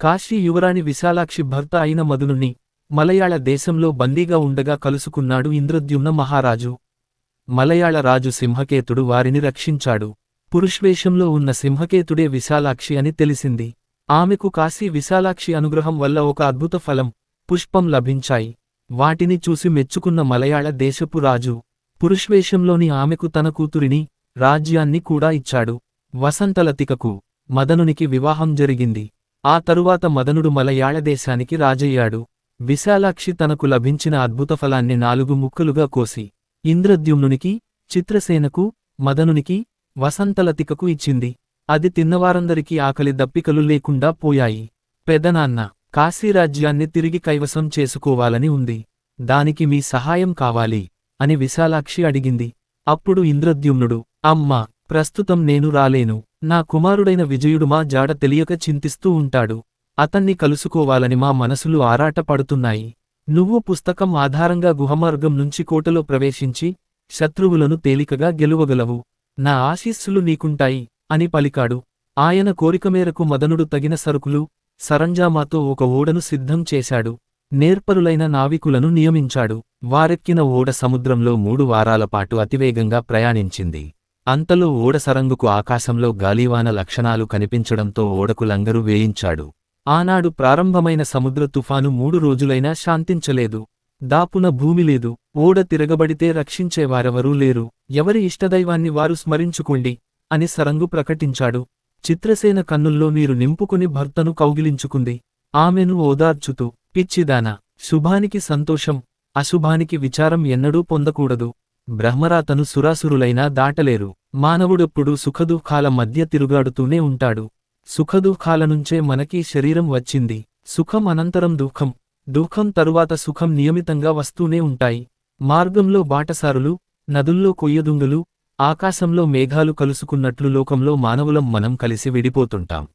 కాశీ యువరాణి విశాలాక్షి భర్త అయిన మదునుని మలయాళ దేశంలో బందీగా ఉండగా కలుసుకున్నాడు ఇంద్రద్యుమ్న మహారాజు. మలయాళ రాజు సింహకేతుడు వారిని రక్షించాడు. పురుష్వేషంలో ఉన్న సింహకేతుడే విశాలాక్షి అని తెలిసింది. ఆమెకు కాశీ విశాలాక్షి అనుగ్రహం వల్ల ఒక అద్భుత ఫలం పుష్పం లభించాయి. వాటిని చూసి మెచ్చుకున్న మలయాళ దేశపు రాజు పురుష్వేషంలోని ఆమెకు తన కూతురిని రాజ్యాన్ని కూడా ఇచ్చాడు. వసంతలతికకు మదనునికి వివాహం జరిగింది. ఆ తరువాత మదనుడు మలయాళదేశానికి రాజయ్యాడు. విశాలాక్షి తనకు లభించిన అద్భుత ఫలాన్ని నాలుగు ముక్కలుగా కోసి ఇంద్రద్యుమ్నునికి చిత్రసేనకు మదనునికి వసంతలతికకు ఇచ్చింది. అది తిన్నవారందరికీ ఆకలి దప్పికలు లేకుండా పోయాయి. పెదనాన్న కాశీరాజ్యాన్ని తిరిగి కైవసం చేసుకోవాలని ఉంది. దానికి మీ సహాయం కావాలి అని విశాలాక్షి అడిగింది. అప్పుడు ఇంద్రద్యుమ్నుడు అమ్మా ప్రస్తుతం నేను రాలేను. నా కుమారుడైన విజయుడు మా జాడ తెలియక చింతిస్తూ ఉంటాడు. అతన్ని కలుసుకోవాలని మా మనసులు ఆరాటపడుతున్నాయి. నువ్వు పుస్తకం ఆధారంగా గుహమార్గం నుంచి కోటలో ప్రవేశించి శత్రువులను తేలికగా గెలువగలవు. నా ఆశీస్సులు నీకుంటాయి అని పలికాడు. ఆయన కోరిక మేరకు మదనుడు తగిన సరుకులు సరంజామాతో ఒక ఓడను సిద్ధం చేశాడు. నేర్పరులైన నావికులను నియమించాడు. వారెక్కిన ఓడ సముద్రంలో మూడు వారాలపాటు అతివేగంగా ప్రయాణించింది. అంతలో ఓడ సరంగుకు ఆకాశంలో గాలివాన లక్షణాలు కనిపించడంతో ఓడకు లంగరు వేయించాడు. ఆనాడు ప్రారంభమైన సముద్ర తుఫాను మూడు రోజులైనా శాంతించలేదు. దాపున భూమి లేదు. ఓడ తిరగబడితే రక్షించేవారెవరూ లేరు. ఎవరి ఇష్టదైవాన్ని వారు స్మరించుకోండి అని సరంగు ప్రకటించాడు. చిత్రసేన కన్నుల్లో నీరు నింపుకుని భర్తను కౌగిలించుకుంది. ఆమెను ఓదార్చుతూ పిచ్చిదాన శుభానికి సంతోషం అశుభానికి విచారం ఎన్నడూ పొందకూడదు. బ్రహ్మరాతను సురాసురులైనా దాటలేరు. మానవుడెప్పుడు సుఖదుఃఖాల మధ్య తిరుగాడుతూనే ఉంటాడు. సుఖదుఃఖాల నుంచే మనకీ శరీరం వచ్చింది. సుఖం అనంతరం దుఃఖం. దుఃఖం తరువాత సుఖం నియమితంగా వస్తూనే ఉంటాయి. మార్గంలో బాటసారులు నదుల్లో కొయ్యదుంగలు ఆకాశంలో మేఘాలు కలుసుకున్నట్లు లోకంలో మానవులం మనం కలిసి విడిపోతుంటాం.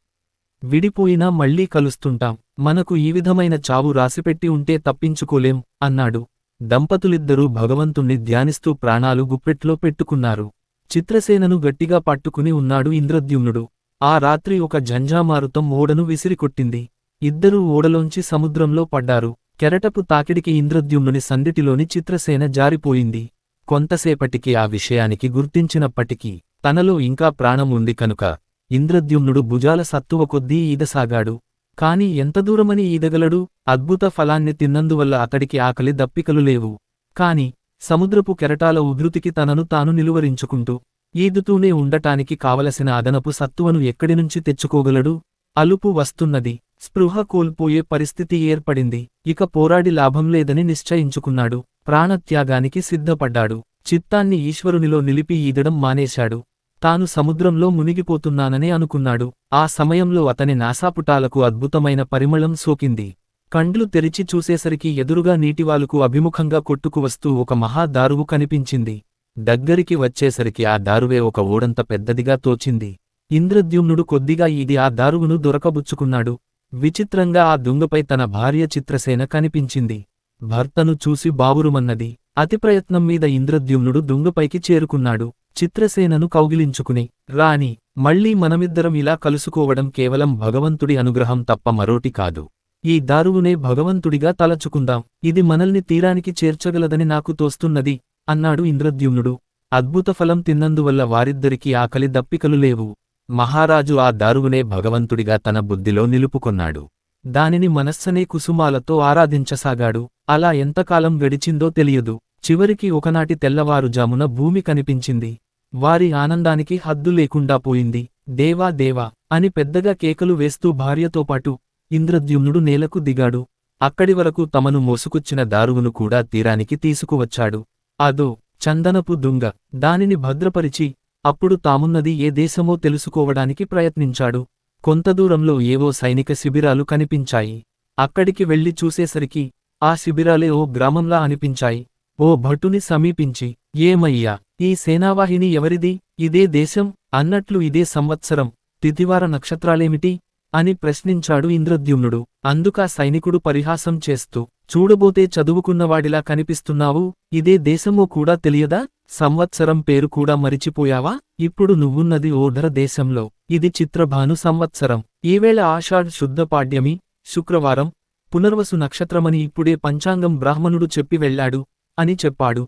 విడిపోయినా మళ్ళీ కలుస్తుంటాం. మనకు ఈ విధమైన చావు రాసిపెట్టి ఉంటే తప్పించుకోలేం అన్నాడు. దంపతులిద్దరూ భగవంతుణ్ణి ధ్యానిస్తూ ప్రాణాలు గుప్పెట్లో పెట్టుకున్నారు. చిత్రసేనను గట్టిగా పట్టుకుని ఉన్నాడు ఇంద్రద్యుమ్నుడు. ఆ రాత్రి ఒక జంఝామారుతం ఓడను విసిరికొట్టింది. ఇద్దరూ ఓడలోంచి సముద్రంలో పడ్డారు. కెరటపు తాకిడికి ఇంద్రద్యుమ్నుని సందిటిలోని చిత్రసేన జారిపోయింది. కొంతసేపటికి ఆ విషయానికి గుర్తించినప్పటికీ తనలో ఇంకా ప్రాణం ఉంది కనుక ఇంద్రద్యుమ్నుడు భుజాల సత్తువ కొద్దీ ఈదసాగాడు. కాని ఎంత దూరమని ఈదగలడు? అద్భుత ఫలాన్ని తిన్నందువల్ల అతడికి ఆకలి దప్పికలు లేవు. కాని సముద్రపు కెరటాల ఉధృతికి తనను తాను నిలువరించుకుంటూ ఈదుతూనే ఉండటానికి కావలసిన అదనపు సత్తువను ఎక్కడినుంచి తెచ్చుకోగలడు? అలుపు వస్తున్నది. స్పృహ కోల్పోయే పరిస్థితి ఏర్పడింది. ఇక పోరాడి లాభం లేదని నిశ్చయించుకున్నాడు. ప్రాణత్యాగానికి సిద్ధపడ్డాడు. చిత్తాన్ని ఈశ్వరునిలో నిలిపి ఈదడం మానేశాడు. తాను సముద్రంలో మునిగిపోతున్నాననే అనుకున్నాడు. ఆ సమయంలో అతని నాసాపుటాలకు అద్భుతమైన పరిమళం సోకింది. కండ్లు తెరిచి చూసేసరికి ఎదురుగా నీటివాలుకు అభిముఖంగా కొట్టుకువస్తూ ఒక మహా దారువు కనిపించింది. దగ్గరికి వచ్చేసరికి ఆ దారువే ఒక ఓడంత పెద్దదిగా తోచింది. ఇంద్రద్యుమ్నుడు కొద్దిగా ఈది ఆ దారువును దొరకబుచ్చుకున్నాడు. విచిత్రంగా ఆ దుంగపై తన భార్య చిత్రసేన కనిపించింది. భర్తను చూసి బావురుమన్నది. అతిప్రయత్నం మీద ఇంద్రద్యుమ్నుడు దుంగపైకి చేరుకున్నాడు. చిత్రసేనను కౌగిలించుకుని రాణి మళ్ళీ మనమిద్దరం ఇలా కలుసుకోవడం కేవలం భగవంతుడి అనుగ్రహం తప్ప మరోటి కాదు. ఈ దారువునే భగవంతుడిగా తలచుకుందాం. ఇది మనల్ని తీరానికి చేర్చగలదని నాకు తోస్తున్నది అన్నాడు ఇంద్రద్యుమ్నుడు. అద్భుత ఫలం తిన్నందువల్ల వారిద్దరికీ ఆకలి దప్పికలు లేవు. మహారాజు ఆ దారువునే భగవంతుడిగా తన బుద్ధిలో నిలుపుకొన్నాడు. దానిని మనస్సనే కుసుమాలతో ఆరాధించసాగాడు. అలా ఎంతకాలం గడిచిందో తెలియదు. చివరికి ఒకనాటి తెల్లవారుజామున భూమి కనిపించింది. వారి ఆనందానికి హద్దు లేకుండా పోయింది. దేవా దేవా అని పెద్దగా కేకలు వేస్తూ భార్యతో పాటు ఇంద్రద్యుమ్నుడు నేలకు దిగాడు. అక్కడి వరకు తమను మోసుకొచ్చిన దారువును కూడా తీరానికి తీసుకువచ్చాడు. అదో చందనపు దుంగ దానిని భద్రపరిచి అప్పుడు తామున్నది ఏ దేశమో తెలుసుకోవడానికి ప్రయత్నించాడు. కొంత దూరంలో ఏవో సైనిక శిబిరాలు కనిపించాయి. అక్కడికి వెళ్ళి చూసేసరికి ఆ శిబిరాలే ఓ గ్రామంలా అనిపించాయి. ఓ భటుని సమీపించి ఏమయ్యా ఈ సేనావాహిని ఎవరిది? ఇదే దేశం? అన్నట్లు ఇదే సంవత్సరం. తిథివార నక్షత్రాలేమిటి? అని ప్రశ్నించాడు ఇంద్రద్యుమ్నుడు. అందుకా సైనికుడు పరిహాసం చేస్తూ చూడబోతే చదువుకున్నవాడిలా కనిపిస్తున్నావు? ఇదే దేశమో కూడా తెలియదా? సంవత్సరం పేరు కూడా మరిచిపోయావా? ఇప్పుడు నువ్వున్నది ఓధర దేశంలో. ఇది చిత్రభాను సంవత్సరం. ఈవేళ ఆషాఢ్ శుద్ధ పాడ్యమి శుక్రవారం. పునర్వసు నక్షత్రమని ఇప్పుడే పంచాంగం బ్రాహ్మణుడు చెప్పి వెళ్ళాడు. అని చెప్పాడు.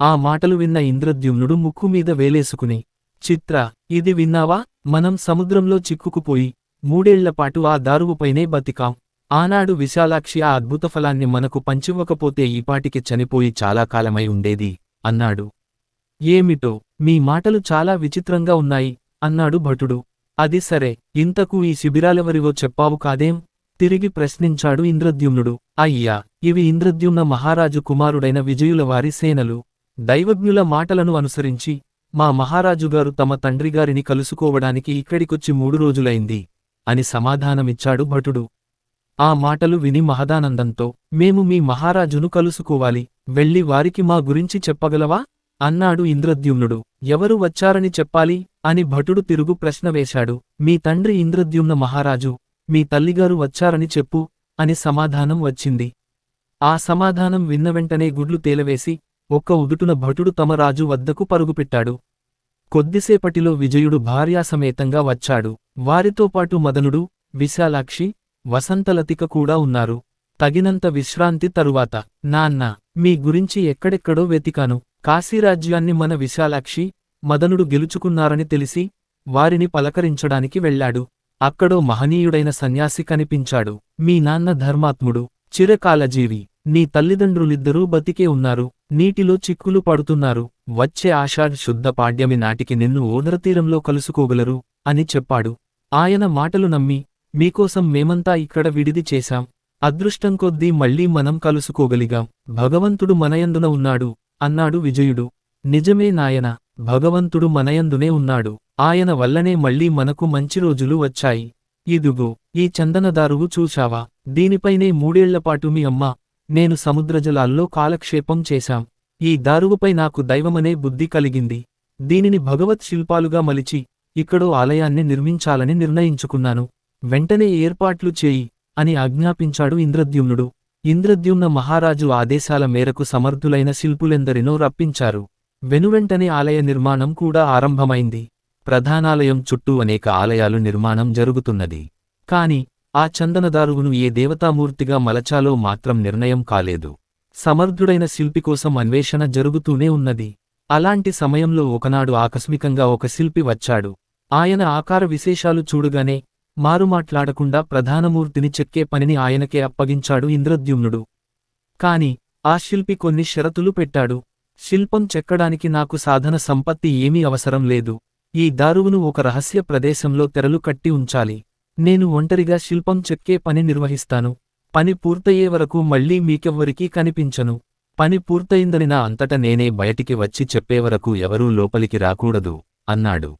ఆ మాటలు విన్న ఇంద్రద్యుమ్నుడు ముక్కు మీద వేలేసుకుని చిత్ర ఇది విన్నావా? మనం సముద్రంలో చిక్కుకుపోయి మూడేళ్ళపాటు ఆ దారువుపైనే బతికాం. ఆనాడు విశాలాక్షి ఆ అద్భుత ఫలాన్ని మనకు పంచివ్వకపోతే ఈపాటికి చనిపోయి చాలా కాలమై ఉండేది అన్నాడు. ఏమిటో మీ మాటలు చాలా విచిత్రంగా ఉన్నాయి అన్నాడు భటుడు. అది సరే ఇంతకు ఈ శిబిరాలెవరివో చెప్పావు కాదేం? తిరిగి ప్రశ్నించాడు ఇంద్రద్యుమ్నుడు. అయ్యా ఇవి ఇంద్రద్యుమ్న మహారాజు కుమారుడైన విజయుల వారి సేనలు. దైవజ్ఞుల మాటలను అనుసరించి మా మహారాజుగారు తమ తండ్రిగారిని కలుసుకోవడానికి ఇక్కడికొచ్చి మూడు రోజులైంది అని సమాధానమిచ్చాడు భటుడు. ఆ మాటలు విని మహదానందంతో మేము మీ మహారాజును కలుసుకోవాలి వెళ్ళి వారికి మా గురించి చెప్పగలవా? అన్నాడు ఇంద్రద్యుమ్నుడు. ఎవరు వచ్చారని చెప్పాలి అని భటుడు తిరుగు ప్రశ్న వేశాడు. మీ తండ్రి ఇంద్రద్యుమ్న మహారాజు మీ తల్లిగారు వచ్చారని చెప్పు అని సమాధానం వచ్చింది. ఆ సమాధానం విన్న వెంటనే గుడ్లు తేలవేసి ఒక్క ఉదుటున భటుడు తమ రాజు వద్దకు పరుగుపెట్టాడు. కొద్దిసేపటిలో విజయుడు భార్యాసమేతంగా వచ్చాడు. వారితో పాటు మదనుడు విశాలాక్షి వసంతలతిక కూడా ఉన్నారు. తగినంత విశ్రాంతి తరువాత నాన్న మీ గురించి ఎక్కడెక్కడో వెతికాను. కాశీరాజ్యాన్ని మన విశాలాక్షి మదనుడు గెలుచుకున్నారని తెలిసి వారిని పలకరించడానికి వెళ్ళాడు. అక్కడో మహనీయుడైన సన్యాసి కనిపించాడు. మీ నాన్న ధర్మాత్ముడు చిరకాలజీవి నీ తల్లిదండ్రులిద్దరూ బతికే ఉన్నారు నీటిలో చిక్కులు పడుతున్నారు వచ్చే ఆషాఢ్ శుద్ధ పాడ్యమి నాటికి నిన్ను ఓదరతీరంలో కలుసుకోగలరు అని చెప్పాడు. ఆయన మాటలు నమ్మి మీకోసం మేమంతా ఇక్కడ విడిది చేశాం. అదృష్టం కొద్దీ మళ్ళీ మనం కలుసుకోగలిగాం. భగవంతుడు మనయందున ఉన్నాడు అన్నాడు విజయుడు. నిజమే నాయన భగవంతుడు మనయందునే ఉన్నాడు. ఆయన వల్లనే మళ్ళీ మనకు మంచి రోజులు వచ్చాయి. ఇదుగో ఈ చందనదారువు చూశావా? దీనిపైనే మూడేళ్ళపాటు మీ అమ్మ నేను సముద్రజలాల్లో కాలక్షేపం చేశాం. ఈ దారువుపై నాకు దైవమనే బుద్ధి కలిగింది. దీనిని భగవత్ శిల్పాలుగా మలిచి ఇక్కడో ఆలయాన్ని నిర్మించాలని నిర్ణయించుకున్నాను. వెంటనే ఏర్పాట్లు చేయి అని ఆజ్ఞాపించాడు ఇంద్రద్యుమ్నుడు. ఇంద్రద్యుమ్న మహారాజు ఆదేశాల మేరకు సమర్థులైన శిల్పులెందరినో రప్పించారు. వెనువెంటనే ఆలయ నిర్మాణం కూడా ఆరంభమైంది. ప్రధానాలయం చుట్టూ అనేక ఆలయాలు నిర్మాణం జరుగుతున్నది. కాని ఆ చందనదారువును ఏ దేవతామూర్తిగా మలచాలో మాత్రం నిర్ణయం కాలేదు. సమర్థుడైన శిల్పి కోసం అన్వేషణ జరుగుతూనే ఉన్నది. అలాంటి సమయంలో ఒకనాడు ఆకస్మికంగా ఒక శిల్పి వచ్చాడు. ఆయన ఆకార విశేషాలు చూడగానే మారుమాట్లాడకుండా ప్రధానమూర్తిని చెక్కే పనిని ఆయనకే అప్పగించాడు ఇంద్రద్యుమ్నుడు. కాని ఆ శిల్పి కొన్ని షరతులు పెట్టాడు. శిల్పం చెక్కడానికి నాకు సాధన సంపత్తి ఏమీ అవసరం లేదు. ఈ దారువును ఒక రహస్య ప్రదేశంలో తెరలు కట్టి ఉంచాలి. నేను ఒంటరిగా శిల్పం చెక్కే పని నిర్వహిస్తాను. పని పూర్తయ్యే వరకు మళ్ళీ మీకెవ్వరికీ కనిపించను. పని పూర్తయిందని నా అంతట నేనే బయటికి వచ్చి చెప్పే వరకు ఎవరూ లోపలికి రాకూడదు అన్నాడు.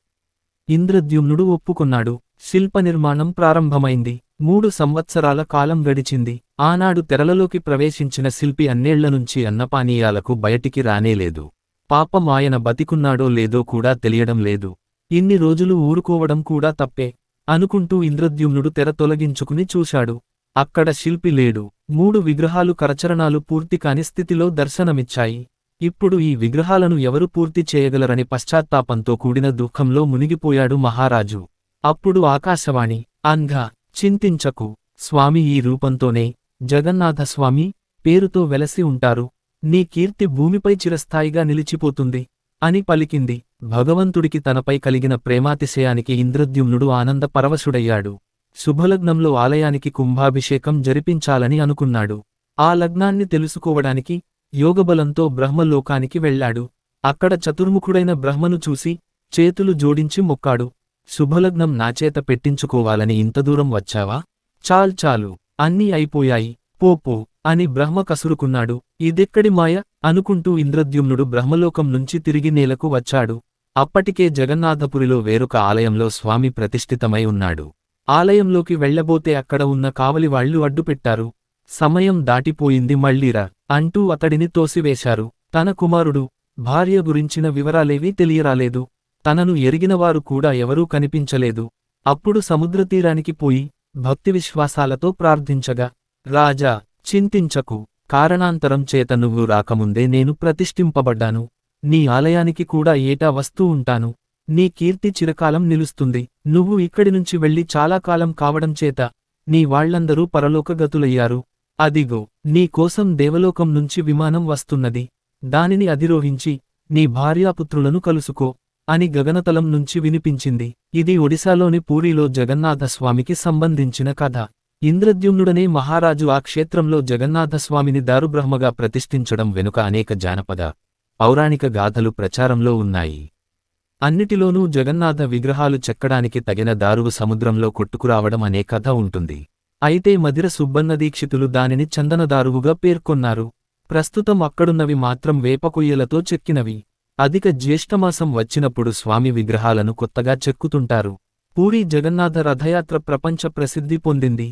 ఇంద్రద్యుమ్నుడు ఒప్పుకున్నాడు. శిల్ప నిర్మాణం ప్రారంభమైంది. మూడు సంవత్సరాల కాలం గడిచింది. ఆనాడు తెరలలోకి ప్రవేశించిన శిల్పి అన్నేళ్ళ నుంచి అన్నపానీయాలకు బయటికి రానేలేదు. పాపం ఆయన బతికున్నాడో లేదో కూడా తెలియడం లేదు. ఇన్ని రోజులు ఊరుకోవడం కూడా తప్పే అనుకుంటూ ఇంద్రద్యుమ్నుడు తెర తొలగించుకుని చూశాడు. అక్కడ శిల్పి లేడు. మూడు విగ్రహాలు కరచరణాలు పూర్తి కాని స్థితిలో దర్శనమిచ్చాయి. ఇప్పుడు ఈ విగ్రహాలను ఎవరు పూర్తి చేయగలరని పశ్చాత్తాపంతో కూడిన దుఃఖంలో మునిగిపోయాడు మహారాజు. అప్పుడు ఆకాశవాణి అంధ చింతించకు. స్వామి ఈ రూపంతోనే జగన్నాథస్వామి పేరుతో వెలసి ఉంటారు. నీ కీర్తి భూమిపై చిరస్థాయిగా నిలిచిపోతుంది. అని పలికింది. భగవంతుడికి తనపై కలిగిన ప్రేమాతిశయానికి ఇంద్రద్యుమ్నుడు ఆనంద పరవశుడయ్యాడు. శుభలగ్నంలో ఆలయానికి కుంభాభిషేకం జరిపించాలని అనుకున్నాడు. ఆ లగ్నాన్ని తెలుసుకోవడానికి యోగబలంతో బ్రహ్మలోకానికి వెళ్ళాడు. అక్కడ చతుర్ముఖుడైన బ్రహ్మను చూసి చేతులు జోడించి మొక్కాడు. శుభలగ్నం నాచేత పెట్టించుకోవాలని ఇంత దూరం వచ్చావా? చాల్ చాలు అన్నీ అయిపోయాయి పోపో అని బ్రహ్మ కసురుకున్నాడు. ఇదెక్కడి మాయ? అనుకుంటూ ఇంద్రద్యుమ్నుడు బ్రహ్మలోకం నుంచి తిరిగి నేలకు వచ్చాడు. అప్పటికే జగన్నాథపురిలో వేరొక ఆలయంలో స్వామి ప్రతిష్ఠితమై ఉన్నాడు. ఆలయంలోకి వెళ్ళబోతే అక్కడ ఉన్న కావలివాళ్ళు అడ్డుపెట్టారు. సమయం దాటిపోయింది మళ్ళీరా అంటూ అతడిని తోసివేశారు. తన కుమారుడు భార్య గురించిన వివరాలేవీ తెలియరాలేదు. తనను ఎరిగినవారు కూడా ఎవరూ కనిపించలేదు. అప్పుడు సముద్రతీరానికి పోయి భక్తి విశ్వాసాలతో ప్రార్థించగా రాజా చింతించకు. కారణాంతరం చేత నువ్వు రాకముందే నేను ప్రతిష్ఠింపబడ్డాను. నీ ఆలయానికి కూడా ఏటా వస్తూ ఉంటాను. నీ కీర్తి చిరకాలం నిలుస్తుంది. నువ్వు ఇక్కడి నుంచి వెళ్ళి చాలా కాలం కావడం చేత నీ వాళ్ళందరూ పరలోకగతులయ్యారు. అదిగో నీ కోసం దేవలోకం నుంచి విమానం వస్తున్నది. దానిని అధిరోహించి నీ భార్యాపుత్రులను కలుసుకో అని గగనతలం నుంచి వినిపించింది. ఇది ఒడిశాలోని పూరిలో జగన్నాథస్వామికి సంబంధించిన కథ. ఇంద్రద్యుమ్నుడనే మహారాజు ఆ క్షేత్రంలో జగన్నాథస్వామిని దారుబ్రహ్మగా ప్రతిష్ఠించడం వెనుక అనేక జానపద పౌరాణిక గాథలు ప్రచారంలో ఉన్నాయి. అన్నిటిలోనూ జగన్నాథ విగ్రహాలు చెక్కడానికి తగిన దారువు సముద్రంలో కొట్టుకురావడం అనే కథ ఉంటుంది. అయితే మదిర సుబ్బన్న దీక్షితులు దానిని చందనదారువుగా పేర్కొన్నారు. ప్రస్తుతం అక్కడున్నవి మాత్రం వేపకొయ్యలతో చెక్కినవి. అధిక జ్యేష్ఠమాసం వచ్చినప్పుడు స్వామి విగ్రహాలను కొత్తగా చెక్కుతుంటారు. పూరీ జగన్నాథ రథయాత్ర ప్రపంచ ప్రసిద్ధి పొందింది.